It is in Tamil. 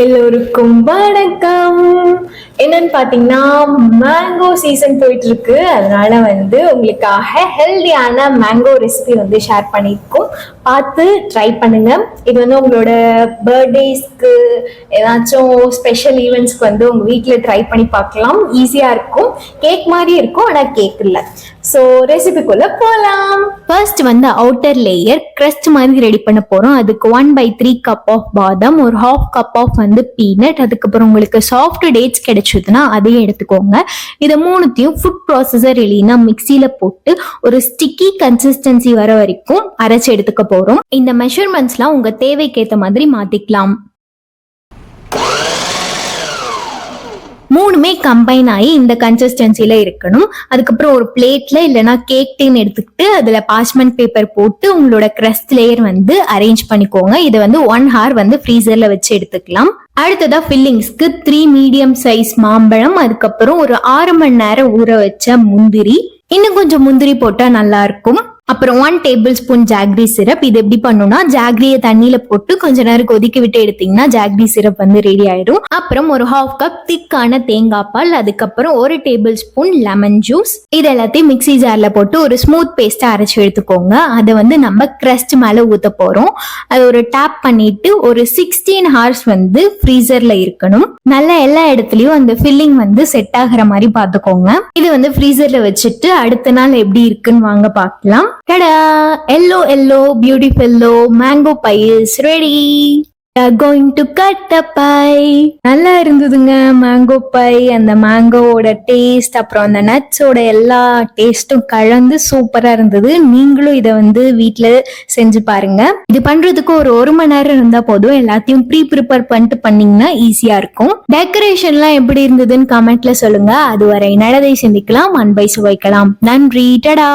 எல்லோருக்கும் வணக்கம். என்னன்னு பாத்தீங்கன்னா மேங்கோ சீசன் போயிட்டு இருக்கு அதனால வந்து உங்களுக்காக ஹெல்தியான மேங்கோ ரெசிபி வந்து ஷேர் பண்ணியிருக்கோம். பார்த்து ட்ரை பண்ணுங்க. இது வந்து உங்களோட பர்த்டேஸ்க்கு ஏதாச்சும் ஸ்பெஷல் ஈவெண்ட்ஸ்க்கு வந்து உங்க வீட்டில் ட்ரை பண்ணி பார்க்கலாம். ஈஸியா இருக்கும். கேக் மாதிரி இருக்கும் ஆனால் கேக் இல்லை. ஸோ ரெசிபிக்குள்ள போகலாம் ஃபர்ஸ்ட் வந்து அவுட்டர் லேயர் கிரஸ்ட் மாதிரி ரெடி பண்ண போறோம். அதுக்கு one by three cup of பாதாம் ஒரு ஹாஃப் கப் ஆஃப் வந்து பீனட் அதுக்கப்புறம் உங்களுக்கு சாஃப்ட் டேட்ஸ் கிடைச்சதுன்னா அதையும் எடுத்துக்கோங்க. இதை மூணுத்தையும் ஃபுட் ப்ராசஸர் இல்லைன்னா மிக்சியில போட்டு ஒரு ஸ்டிக்கி கன்சிஸ்டன்சி வர வரைக்கும் அரைச்சு எடுத்துக்க போறோம். இந்த மெஷர்மெண்ட்ஸ்லாம் உங்க தேவைக்கேற்ற மாதிரி மாத்திக்கலாம். மூணுமே கம்பைன் ஆகி இந்த கன்சிஸ்டன்சில இருக்கணும். அதுக்கப்புறம் ஒரு பிளேட்ல இல்லைன்னா கேக் டின் எடுத்துக்கிட்டு அதுல பாஸ்மெண்ட் பேப்பர் போட்டு உங்களோட கிரஸ்ட் லேயர் வந்து அரேஞ்ச் பண்ணிக்கோங்க. இதை வந்து ஒன் ஹவர் வந்து ஃப்ரீசர்ல வச்சு எடுத்துக்கலாம். அடுத்ததா ஃபில்லிங்ஸ்க்கு த்ரீ மீடியம் சைஸ் மாம்பழம் அதுக்கப்புறம் ஒரு ஆறு மணி நேரம் ஊற வச்ச முந்திரி. இன்னும் கொஞ்சம் முந்திரி போட்டா நல்லா இருக்கும். அப்புறம் one table spoon jaggery syrup இது எப்படி பண்ணுனா ஜாக்ரியை தண்ணியில போட்டு கொஞ்ச நேரம் கொதிக்க விட்டு எடுத்தீங்கன்னா ஜாக்ரி சிரப் வந்து ரெடி ஆயிடும். அப்புறம் ஒரு ஹாஃப் கப் திக்கான தேங்காய் பால் அதுக்கப்புறம் ஒரு டேபிள் ஸ்பூன் லெமன் ஜூஸ் இது எல்லாத்தையும் மிக்ஸி ஜார்ல போட்டு ஒரு ஸ்மூத் பேஸ்டா அரைச்சு எடுத்துக்கோங்க. அதை வந்து நம்ம கிரஸ்ட் மேல ஊத்த போறோம். அது ஒரு டேப் பண்ணிட்டு ஒரு சிக்ஸ்டீன் ஹார்ஸ் வந்து ஃப்ரீசர்ல இருக்கணும். நல்லா எல்லா இடத்துலயும் அந்த ஃபில்லிங் வந்து செட் ஆகுற மாதிரி பாத்துக்கோங்க இது வந்து ஃப்ரீசர்ல வச்சுட்டு அடுத்த நாள் எப்படி இருக்குன்னு வாங்க பார்க்கலாம். டடா yellow yellow பியூட்டிஃபுல்லோ mango pie is ready going to cut the pie நல்லா இருந்ததுங்க மேங்கோ பை அந்த மேங்கோவோட டேஸ்ட் அப்புறம் அந்த நட்ஸோட எல்லா டேஸ்ட்டும் கலந்து சூப்பரா இருந்தது. நீங்களும் இதை வந்து வீட்டில் செஞ்சு பாருங்க. இது பண்றதுக்கு ஒரு ஒரு மணி நேரம் இருந்தா போதும். எல்லாத்தையும் ப்ரீ ப்ரிப்பேர் பண்ணிட்டு பண்ணீங்கன்னா ஈஸியா இருக்கும். டெக்கரேஷன்லாம் எப்படி இருந்ததுன்னு கமெண்ட்ல சொல்லுங்க. அதுவரை நடதை சிந்திக்கலாம் அன்பை சுவைக்கலாம். நன்றி. டடா